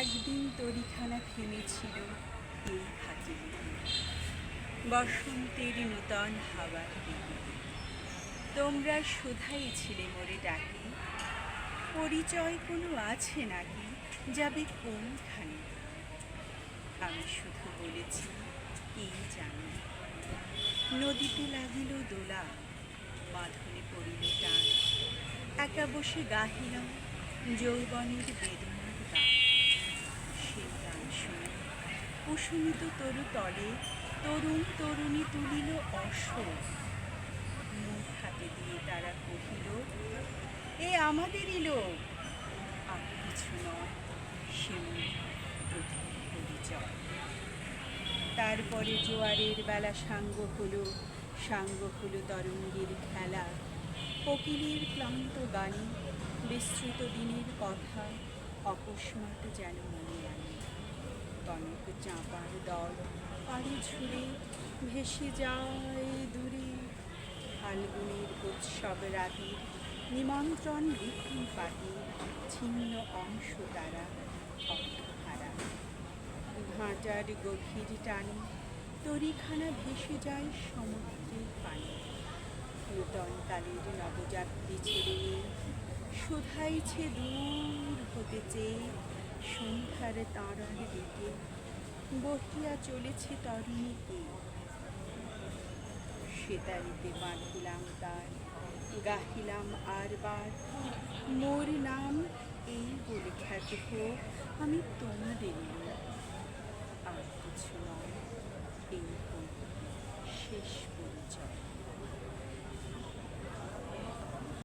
একদিন তরিখানা থেমেছিল এই ঘাটে বসন্তের নূতন হাওয়ার তোমরা শুধাই ছিলে মোরে ডাকি। পরিচয় কোনো আছে নাকি যাবে কোনখানে? আমি শুধু বলেছি, কি জানি? নদীতে লাগিল দোলা, বাঁধনে পড়িল টান। একা বসে গাহিলাম যৌবনের বেদনার গান সেই গান শুনে কুসুমিত তরু তলে তরুণ তরুণী তুলিল অশোক মুখ হাতে দিয়ে তারা কহিল, এ আমাদেরই লোক। আর কিছু নয় পরিচয়। তারপরে জোয়ারের বেলা সাঙ্গ হলো সাঙ্গ হলো তরঙ্গের খেলা। কোকিলের ক্লান্ত গানে বিস্তৃত দিনের কথা অকস্মাৎ যেন মনে আনে। কনক চাঁপার দল পাড়ি ঝুড়ে ভেসে যায় দূরে। ফাল্গুনের উৎসব রাতের নিমন্ত্রণ লিখন পাটি ছিন্ন অংশ তারা অর্থহারা। ভাঁটার গভীর টানে তরিখানা ভেসে যায় সমুদ্রের পানি। নূতন কালের নবযাত্রী ছেড়ে শুধাইছে দূর হতে চেয়ে সন্ধ্যার তাঁরার দিকে বহিয়া চলেছে তরুণীকে। সেতারিতে বাঁধিলাম তার, গাহিলাম আর বার। মোর নাম এই বলে খ্যাত হোক, আমি তোমাদের। আর কিছু নয়।